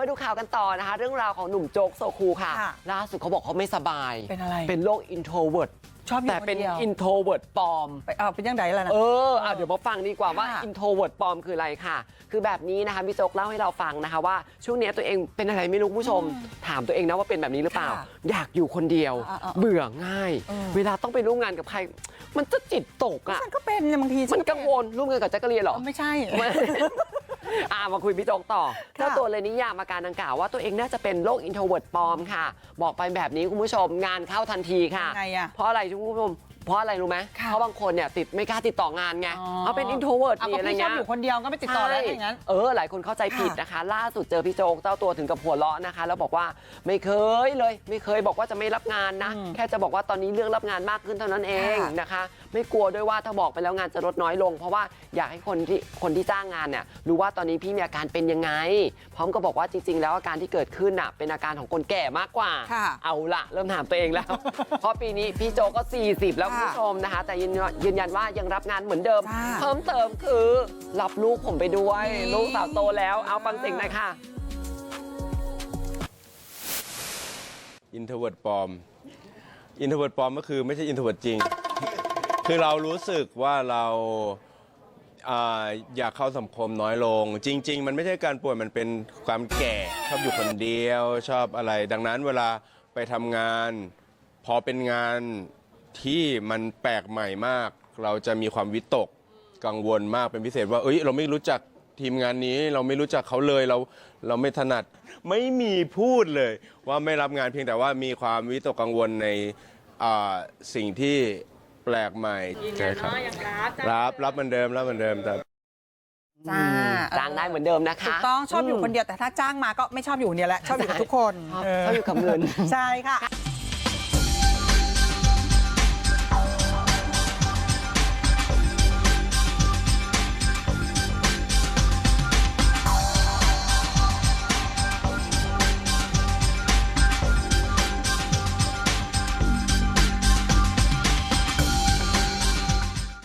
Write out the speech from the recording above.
มาดูข่าวกันต่อนะคะ เรื่องราวของหนุ่มโจ๊กโซคูค่ะค่ะ ล่าสุดเขาบอกเขาไม่สบาย เป็นอะไร เป็นโรคอินโทรเวิร์ดชอบอยู่แต่คนเป็นเดียวอินโทรเวิร์ดปลอมไปเอาเป็นยังไงล่ะนะเอออะเดี๋ยวมาฟังดีกว่าว่าค่ะอินโทรเวิร์ดปลอมคืออะไรค่ะ คือแบบนี้นะคะพี่โจ๊กเล่าให้เราฟังนะคะว่าช่วงเนี้ยตัวเองเป็นอะไรไม่รู้คุณผู้ชม ถามตัวเองนะว่าเป็นแบบนี้หรือเปล่าค่ะอยากอยู่คนเดียวอ่าๆๆเบื่อง่ายเออเวลาต้องไปร่วมงานกับใคร มันจะจิตตกอะมันก็เป็นเนี่ยบางทีมันกังวลร่วมงานกับแจ๊กกะลีนเหรอเออไม่ใช่ไม่ อ่ามาคุยพี่โจ๊กต่อค่ะเจ้าตัวเลยนิยามอาการดังกล่าวว่าตัวเองน่าจะเป็นโรคอินโทรเวิร์ดปลอมค่ะ บอกไปแบบนี้คุณผู้ชมงานเข้าทันทีค่ะยังไงอะเพราะอะไรคุณผู้ชม เพราะอะไรรู้ไหมค่ะเพราะบางคนเนี่ยติดไม่กล้าติดต่องานไงอ๋อเอาเป็นอินโทรเวิร์ดเอานี่ก็อะไรพี่ชอบเงี้ยอยู่คนเดียวก็ไม่ติดต่อแล้วถ้าอย่างนั้นเออหลายคนเข้าใจผิดนะคะ ล่าสุดเจอพี่โจ๊กเจ้าตัวถึงกับหัวเราะนะคะ แล้วบอกว่าไม่เคยเลย ไม่เคยบอกว่าจะไม่รับงานนะอืมแค่จะบอกว่าตอนนี้เรื่องรับงานมากขึ้นเท่านั้นเองค่ะนะคะ ไม่กลัวด้วยว่าถ้าบอกไปแล้วงานจะลดน้อยลง เพราะว่าอยากให้คนที่คนที่จ้างงานเนี่ยรู้ว่าตอนนี้พี่มีอาการเป็นยังไง พร้อมกับบอกว่าจริง ๆ แล้วอาการที่เกิดขึ้นน่ะเป็นอาการของคนแก่มากกว่าค่ะเอาละเริ่มถามตัวเองแล้ว เพราะปีนี้พี่โจก็ 40 แล้วคุณค่ะผู้ชมนะคะ แต่ยืนยันยืนยันว่ายังรับงานเหมือนเดิมจ้าเพิ่มเติมคือรับลูกผมไปด้วยนี่ลูกสาวโตแล้วเอาฟังเสียงหน่อยค่ะ อินโทรเวิร์ดปลอม อินโทรเวิร์ดปลอมก็คือไม่ใช่อินโทรเวิร์ดจริง คือเรารู้สึกว่าเราอ่าอยากเข้าสังคมน้อยลง จริง ๆ มันไม่ใช่การป่วยมันเป็นความแก่ชอบอยู่คนเดียวชอบอะไร ดังนั้นเวลาไปทำงาน พอเป็นงาน ที่มันแปลกใหม่มาก เราจะมีความวิตกกังวลมากเป็นพิเศษว่าเอ้ยเราไม่รู้จักทีมงานนี้เราไม่รู้จักเขาเลยเราเราไม่ถนัดไม่มีพูดเลย ว่าไม่รับงานเพียงแต่ว่ามีความวิตกกังวลในอ่าสิ่งที่แปลกใหม่ใช่ครับรับรับเหมือนเดิมรับเหมือนเดิมแต่ จ้าจ้างได้เหมือนเดิมนะคะถูกต้องชอบอยู่คนเดียวแต่ถ้าจ้างมาก็ไม่ชอบอยู่คนเดียวแหละชอบอยู่กับทุกคนชอบชอบอยู่กับเงิน ใช่ค่ะ